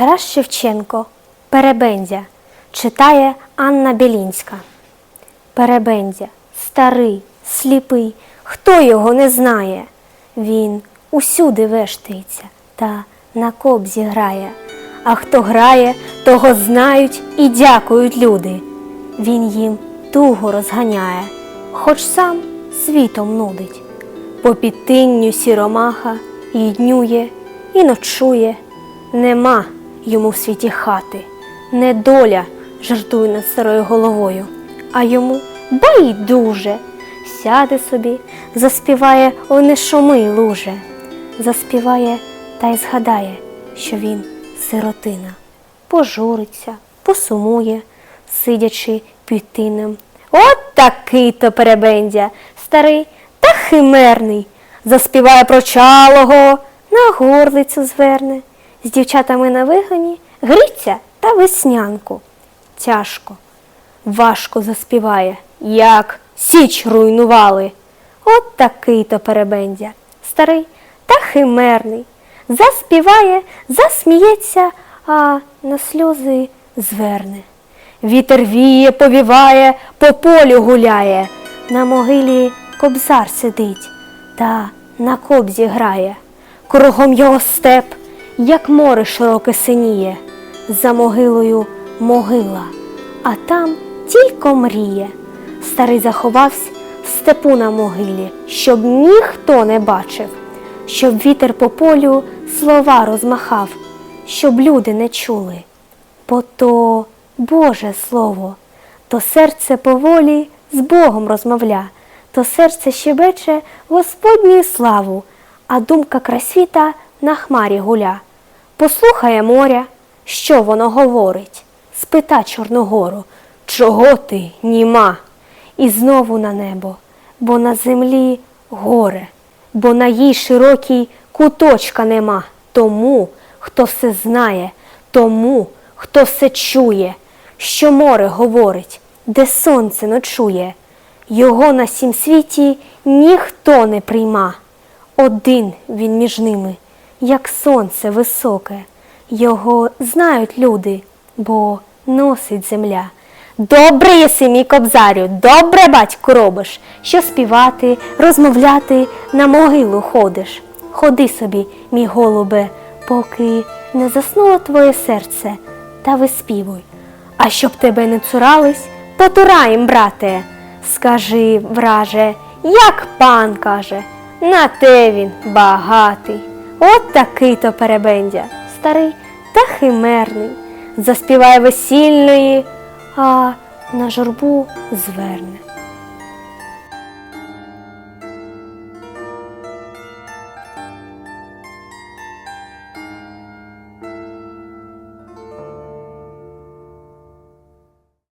Тарас Шевченко Перебендя читає Анна Білінська. Перебендя, старий, сліпий, хто його не знає? Він усюди вештається та на кобзі грає. А хто грає, того знають і дякують люди. Він їм туго розганяє, хоч сам світом нудить. По підтинню сіромаха і днює, і ночує. Нема йому в світі хати, не доля жартує над старою головою, а йому байдуже. Сяде собі, заспіває «Ой, не шуми, луже, заспіває та й згадає, що він сиротина, пожуриться, посумує, сидячи під тинем. От такий то перебендя, старий та химерний, заспіває про чалого, на горлицю зверне, з дівчатами на вигоні гриця та веснянку. Тяжко, важко заспіває, як січ руйнували. От такий то перебендя, старий та химерний. Заспіває, засміється, а на сльози зверне. Вітер віє, повіває, по полю гуляє, на могилі кобзар сидить та на кобзі грає. Кругом його степ, як море широке синіє, за могилою могила, а там тільки мріє. Старий заховався в степу на могилі, щоб ніхто не бачив, щоб вітер по полю слова розмахав, щоб люди не чули. Бо то Боже Слово, то серце поволі з Богом розмовля, то серце щебече Господню славу, а думка красвіта на хмарі гуля. Послухає моря, що воно говорить, спита Чорногору, чого ти, німа? І знову на небо, бо на землі горе, бо на їй широкій куточка нема. Тому, хто все знає, тому, хто все чує, що море говорить, де сонце ночує. Його на сім світі ніхто не прийма. Один він між ними, як сонце високе. Його знають люди, бо носить земля. Добре єси, мій кобзарю, добре батьку робиш, що співати, розмовляти, на могилу ходиш. Ходи собі, мій голубе, поки не заснуло твоє серце, та виспівуй. А щоб тебе не цурались, потураєм, брате. Скажи, враже, як пан каже, на те він багатий. От такий то перебендя, старий та химерний, заспіває весільної, а на журбу зверне.